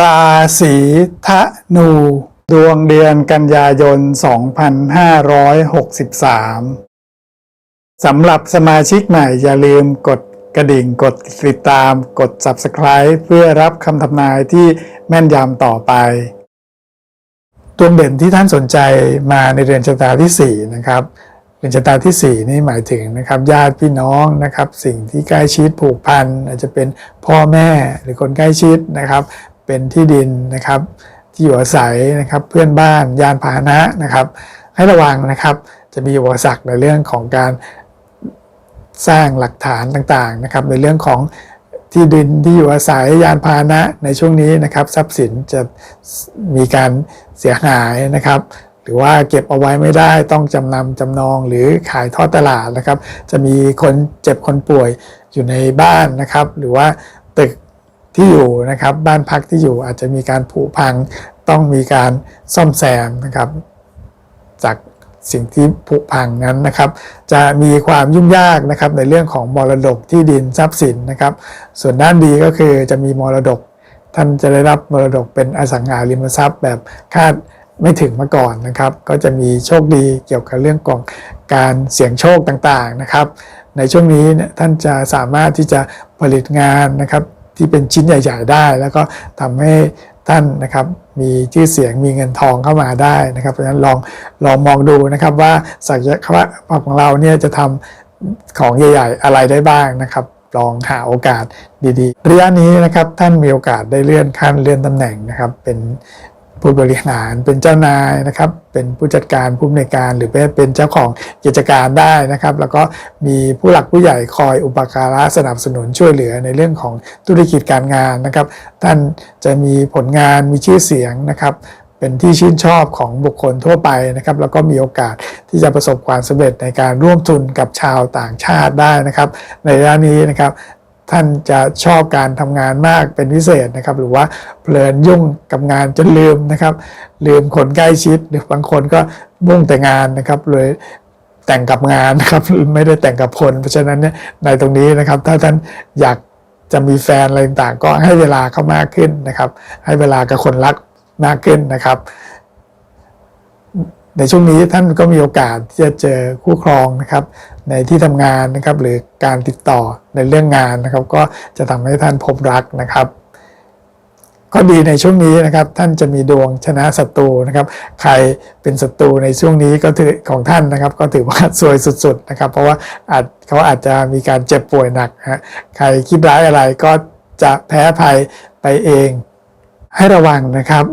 ราศีธนู ดวงเดือนกันยายน 2563 สำหรับสมาชิกใหม่อย่าลืมกดกระดิ่งกดติดตาม กด Subscribe เพื่อรับคำทำนายที่แม่นยำต่อไปดวงเด่นที่ท่านสนใจมาในเดือนชะตาที่ 4 นะครับเดือนชะตาที่ 4 นี่หมายถึงนะครับญาติพี่น้องนะครับ สิ่งที่ใกล้ชิดผูกพันอาจจะเป็นพ่อแม่หรือคนใกล้ชิดนะครับ เป็นที่ดินนะครับ ที่อยู่อาศัยนะครับ เพื่อนบ้านยานพาหนะนะครับ ให้ระวังนะครับ จะมีอุปสรรคในเรื่องของการสร้างหลักฐานต่างๆนะครับ ในเรื่องของที่ดินที่อยู่อาศัยยานพาหนะในช่วงนี้นะครับ ทรัพย์สินจะมีการเสียหายนะครับ หรือว่าเก็บเอาไว้ไม่ได้ต้องจำนำจำนองหรือขายทอดตลาดนะครับ จะมีคนเจ็บคนป่วยอยู่ในบ้านนะครับ หรือว่าตึก ที่อยู่นะครับบ้านพักที่อยู่อาจจะมีการผุพังต้องมีการซ่อมแซมนะครับ จากสิ่งที่ผุพังนั้นนะครับ จะมีความยุ่งยากนะครับในเรื่องของมรดกที่ดินทรัพย์สินนะครับ ส่วนด้านดีก็คือจะมีมรดก ท่านจะได้รับมรดกเป็นอสังหาริมทรัพย์ แบบคาดไม่ถึงมาก่อนนะครับ ก็จะมีโชคดีเกี่ยวกับเรื่องของการเสี่ยงโชคต่างๆนะครับ ในช่วงนี้ท่านจะสามารถที่จะผลิตงานนะครับ ที่เป็นชิ้นใหญ่ๆได้ แล้วก็ทำให้ท่านนะครับมีชื่อเสียงมีเงินทองเข้ามาได้นะครับเพราะฉะนั้นลองลองมองดูนะครับว่าศักยภาพของเราเนี่ยจะทำของใหญ่ๆอะไรได้บ้างนะครับลองหาโอกาสดีๆ ระยะนี้นะครับท่านมีโอกาสได้เลื่อนขั้นเลื่อนตำแหน่งนะครับเป็น ผู้บริหารเป็นเจ้านายนะครับ เป็นผู้จัดการผู้อำนวยการหรือเป็นเจ้าของกิจการได้นะครับ แล้วก็มีผู้หลักผู้ใหญ่คอยอุปการะสนับสนุนช่วยเหลือในเรื่องของธุรกิจการงานนะครับ ท่านจะมีผลงานมีชื่อเสียงนะครับเป็นที่ชื่นชอบของบุคคลทั่วไปนะครับ แล้วก็มีโอกาสที่จะประสบความสำเร็จในการร่วมทุนกับชาวต่างชาติได้นะครับ ในระยะนี้นะครับ ท่านจะชอบการทำงานมากเป็นพิเศษนะครับ หรือว่าเพลินยุ่งกับงานจนลืมนะครับ ลืมคนใกล้ชิดหรือบางคนก็มุ่งแต่งานนะครับเลยแต่งกับงานนะครับไม่ได้แต่งกับคน เพราะฉะนั้นเนี่ยในตรงนี้นะครับ ถ้าท่านอยากจะมีแฟนอะไรต่างๆ ก็ให้เวลาเข้ามากขึ้นนะครับ ให้เวลากับคนรักมากขึ้นนะครับ ในช่วงนี้ท่านก็มีโอกาสที่จะเจอคู่ครองนะครับในที่ทำงานนะครับหรือการติดต่อในเรื่องงานนะครับ ก็จะทำให้ท่านพบรักนะครับก็ดีในช่วงนี้นะครับท่านจะมีดวงชนะศัตรูนะครับ ใครเป็นศัตรูในช่วงนี้ก็ถือของท่านนะครับ ก็ถือว่าซวยสุดๆนะครับ เพราะว่าอาจเขาอาจจะมีการเจ็บป่วยหนักฮะใครคิดร้ายอะไรก็จะแพ้ภัยไปเอง ให้ระวังนะครับ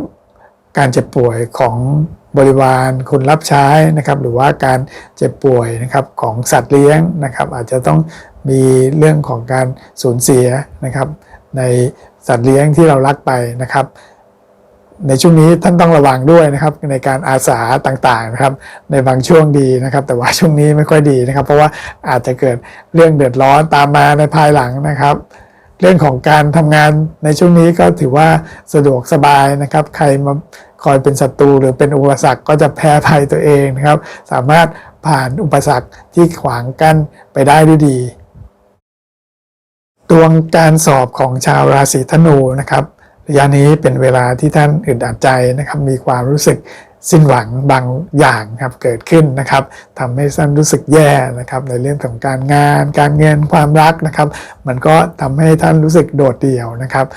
การเจ็บป่วยของ บริวารคนรับใช้นะครับ หรือว่าการเจ็บป่วยนะครับของสัตว์เลี้ยงนะครับ อาจจะต้องมีเรื่องของการสูญเสียนะครับ ในสัตว์เลี้ยงที่เรารักไปนะครับ ในช่วงนี้ท่านต้องระวังด้วยนะครับ ในการอาสาต่างๆนะครับ ในบางช่วงดีนะครับ แต่ว่าช่วงนี้ไม่ค่อยดีนะครับ เพราะว่าอาจจะเกิดเรื่องเดือดร้อนตามมาในภายหลังนะครับ เรื่องของการทำงานในช่วงนี้ก็ถือว่าสะดวกสบายนะครับ ใครมาคอยเป็นศัตรูหรือเป็นอุปสรรคก็จะแพ้ภัยตัวเองนะครับ สามารถผ่านอุปสรรคที่ขวางกั้นไปได้ด้วยดี ดวงการสอบของชาวราศีธนูนะครับระยะนี้เป็นเวลาที่ท่านอึดอัดใจนะครับ มีความรู้สึก สิ้นหวังบางอย่างครับเกิดขึ้นนะครับทำให้ท่านรู้สึกแย่นะครับในเรื่องของการงาน การเงินความรักนะครับ มันก็ทำให้ท่านรู้สึกโดดเดี่ยวนะครับ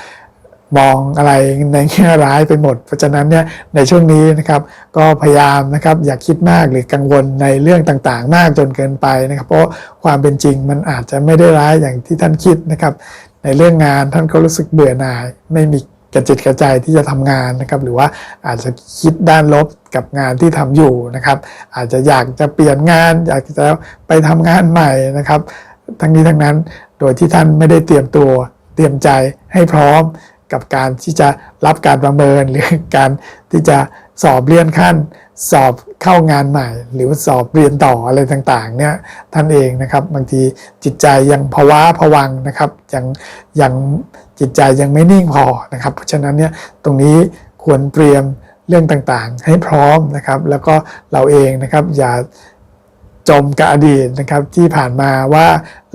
มองอะไรในแง่ร้ายไปหมด เพราะฉะนั้นเนี่ยในช่วงนี้นะครับ ก็พยายามนะครับอย่าคิดมากหรือกังวลในเรื่องต่างๆ มากจนเกินไปนะครับ เพราะความเป็นจริงมันอาจจะไม่ได้ร้ายอย่างที่ท่านคิดนะครับ ในเรื่องงานท่านก็รู้สึกเบื่อหน่ายไม่มี กระจิตกระใจที่จะทำงานนะครับหรือว่าอาจจะคิดด้านลบกับงานที่ทำอยู่นะครับ อาจจะอยากจะเปลี่ยนงาน อยากจะไปทำงานใหม่นะครับ ทั้งนี้ทั้งนั้นโดยที่ท่านไม่ได้เตรียมตัวเตรียมใจให้พร้อมกับการที่จะรับการประเมินหรือการที่จะสอบเลื่อนขั้น สอบเข้างานใหม่ หรือสอบเรียนต่ออะไรต่างๆเนี่ยท่านเองนะครับบางทีจิตใจยังภาวะผวังนะครับยังยังจิตใจยังไม่นิ่งพอนะครับ เพราะฉะนั้นเนี่ยตรงนี้ควรเตรียมเรื่องต่างๆ ให้พร้อมนะครับ แล้วก็เราเองนะครับอย่าจมกับอดีตนะครับที่ผ่านมาว่า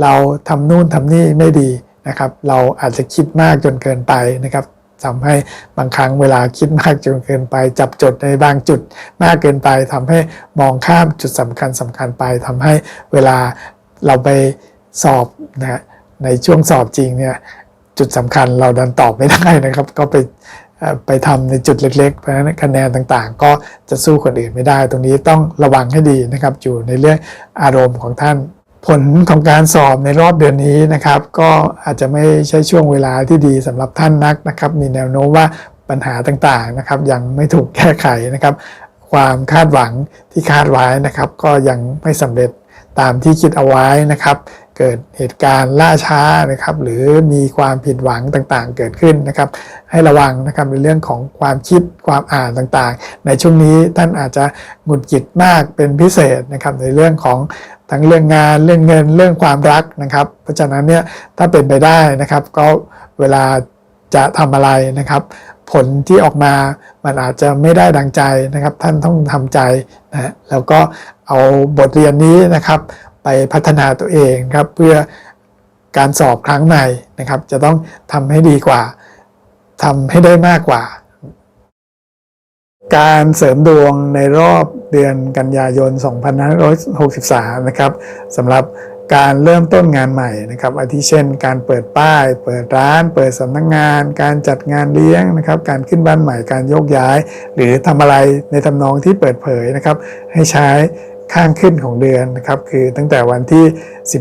เราทำนู่นทำนี่ไม่ดีนะครับ เราอาจจะคิดมากจนเกินไปนะครับ ทำให้บางครั้งเวลาคิดมากจนเกินไป จับจดในบางจุดมากเกินไปทำให้มองข้ามจุดสำคัญสำคัญไปทำให้เวลาเราไปสอบนะในช่วงสอบจริงเนี่ยจุดสำคัญเราดันตอบไม่ได้นะครับ ก็ไปไปทำในจุดเล็กๆ เพราะฉะนั้นคะแนนต่างๆ ก็จะสู้คนอื่นไม่ได้ ตรงนี้ต้องระวังให้ดีนะครับ อยู่ในเรื่องอารมณ์ของท่าน ผลของการสอบในรอบเดือนนี้นะครับ ก็อาจจะไม่ใช่ช่วงเวลาที่ดีสำหรับท่านนักนะครับ มีแนวโน้มว่าปัญหาต่างๆนะครับยังไม่ถูกแก้ไขนะครับ ความคาดหวังที่คาดไว้นะครับ ก็ยังไม่สำเร็จตามที่คิดเอาไว้นะครับ เกิดเหตุการณ์ล่าช้านะครับ หรือมีความผิดหวังต่างๆ เกิดขึ้นนะครับ ให้ระวังนะครับในเรื่องของความคิดความอ่านต่างๆ ในช่วงนี้ท่านอาจจะหงุดหงิดมากเป็นพิเศษนะครับในเรื่องของ ทั้งเรื่องงานเรื่องเงินเรื่องความรักนะครับ เพราะฉะนั้นเนี่ยถ้าเป็นไปได้นะครับ ก็เวลาจะทำอะไรนะครับ ผลที่ออกมามันอาจจะไม่ได้ดังใจนะครับ ท่านต้องทำใจนะแล้วก็เอาบทเรียนนี้นะครับ ไปพัฒนาตัวเองครับเพื่อการสอบครั้งใหม่นะครับ จะต้องทำให้ดีกว่าทำให้ได้มากกว่า การเสริมดวงในรอบเดือนกันยายน 2563 นะครับสำหรับการเริ่มต้นงานใหม่นะครับ อาทิเช่น การเปิดป้าย เปิดร้าน เปิดสำนักงงาน การจัดงานเลี้ยงนะครับ การขึ้นบ้านใหม่ การโยกย้าย หรือทำอะไรในทำนองที่เปิดเผยนะครับ ให้ใช้ข้างขึ้นของเดือนนะครับ คือตั้งแต่วันที่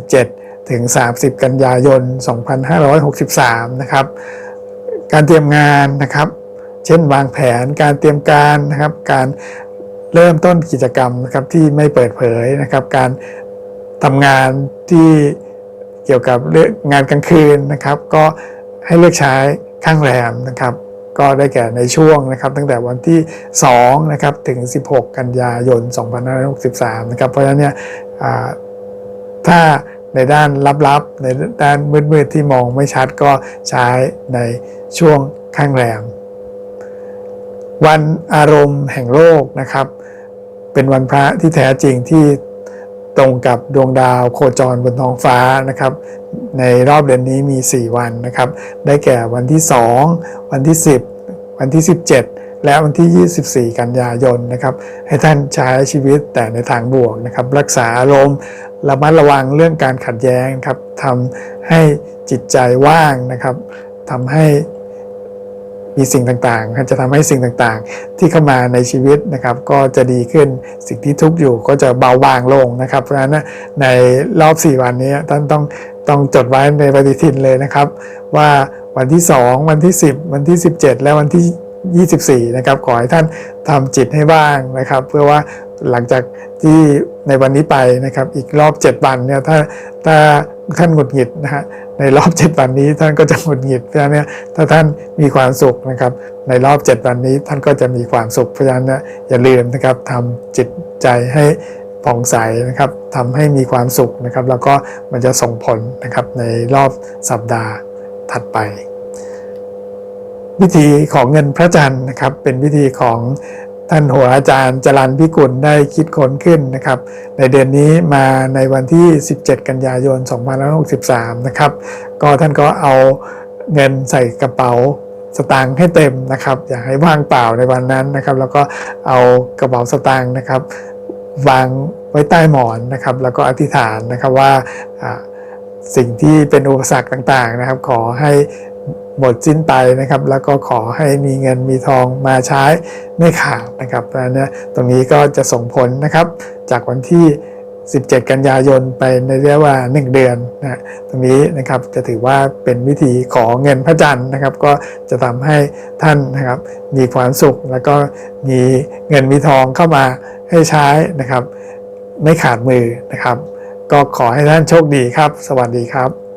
17 ถึง 30 กันยายน 2563 นะครับ การเตรียมงานนะครับ เช่นวางแผนการเตรียมการนะครับ การเริ่มต้นกิจกรรมนะครับที่ไม่เปิดเผยนะครับ การทำงานที่เกี่ยวกับเรื่องงานกลางคืนนะครับ ก็ให้เลือกใช้ข้างแรมนะครับ ก็ได้แก่ในช่วงนะครับ ตั้งแต่วันที่2นะครับถึง 16 กันยายน 2563 นะครับ เพราะฉะนั้นเนี่ยถ้าในด้านลับๆ ในด้านมืดๆที่มองไม่ชัดก็ใช้ในช่วงข้างแรม วันอารมณ์แห่งโลกนะครับ เป็นวันพระที่แท้จริงที่ตรงกับดวงดาวโคจรบนท้องฟ้านะครับ ในรอบเดือนนี้มี 4 วันนะครับ ได้แก่วันที่ 2 วันที่ 10 วันที่ 17 และวันที่ 24 กันยายนนะครับ ให้ท่านใช้ชีวิตแต่ในทางบวกนะครับ รักษาอารมณ์ระมัดระวังเรื่องการขัดแย้งครับทำให้จิตใจว่างนะครับทำให้ มีสิ่งต่างๆ จะทำให้สิ่งต่างๆ ที่เข้ามาในชีวิตนะครับ ก็จะดีขึ้นสิ่งที่ทุกข์อยู่ก็จะเบาบางลงนะครับ เพราะฉะนั้นในรอบ 4 วันนี้ท่านต้องต้องจดไว้ในปฏิทินเลยนะครับ ว่าวันที่ 2 วันที่ 10 วันที่ 17 และวันที่ 24 นะครับ ขอให้ท่านทำจิตให้ว่างนะครับ เพื่อว่าหลังจากที่ในวันนี้ไปนะครับ อีกรอบ 7 วันเนี่ยถ้าถ้าท่านหงุดหงิดนะฮะ ในรอบ7วันนี้ท่านก็จะหงุดหงิดเพราะฉะนั้นเนี่ยถ้าท่านมีความสุขนะครับ ในรอบ7วันนี้ท่านก็จะมีความสุขเพราะฉะนั้นเนี่ยอย่าลืมนะครับทำจิตใจให้ผ่องใสนะครับทำให้มีความสุขนะครับ แล้วก็มันจะส่งผลนะครับในรอบสัปดาห์ถัดไป วิธีของเงินพระจันทร์นะครับเป็นวิธีของ ท่านหัวอาจารย์จรันพิกุลได้คิดค้นขึ้นนะครับ ในเดือนนี้มาในวันที่ 17 กันยายน 2563 นะครับ ก็ท่านก็เอาเงินใส่กระเป๋าสตางค์ให้เต็มนะครับ อย่าให้ว่างเปล่าในวันนั้นนะครับ แล้วก็เอากระเป๋าสตางค์นะครับ วางไว้ใต้หมอนนะครับ แล้วก็อธิษฐานนะครับว่าสิ่งที่เป็นอุปสรรคต่างๆนะครับ ขอให้ หมดสิ้นไปนะครับ แล้วก็ขอให้มีเงินมีทองมาใช้ไม่ขาดนะครับเพราะนั้นเนี่ยตรงนี้ก็จะส่งผลนะครับ จากวันที่ 17 กันยายนไปในเระยะเวลา1 เดือนนะตรงนี้นะครับจะถือว่าเป็นวิธีขอเงินพระจันทร์นะครับ ก็จะทำให้ท่านนะครับมีความสุขแล้วก็มีเงินมีทองเข้ามาให้ใช้นะครับ ไม่ขาดมือนะครับ ก็ขอให้ท่านโชคดีครับ สวัสดีครับ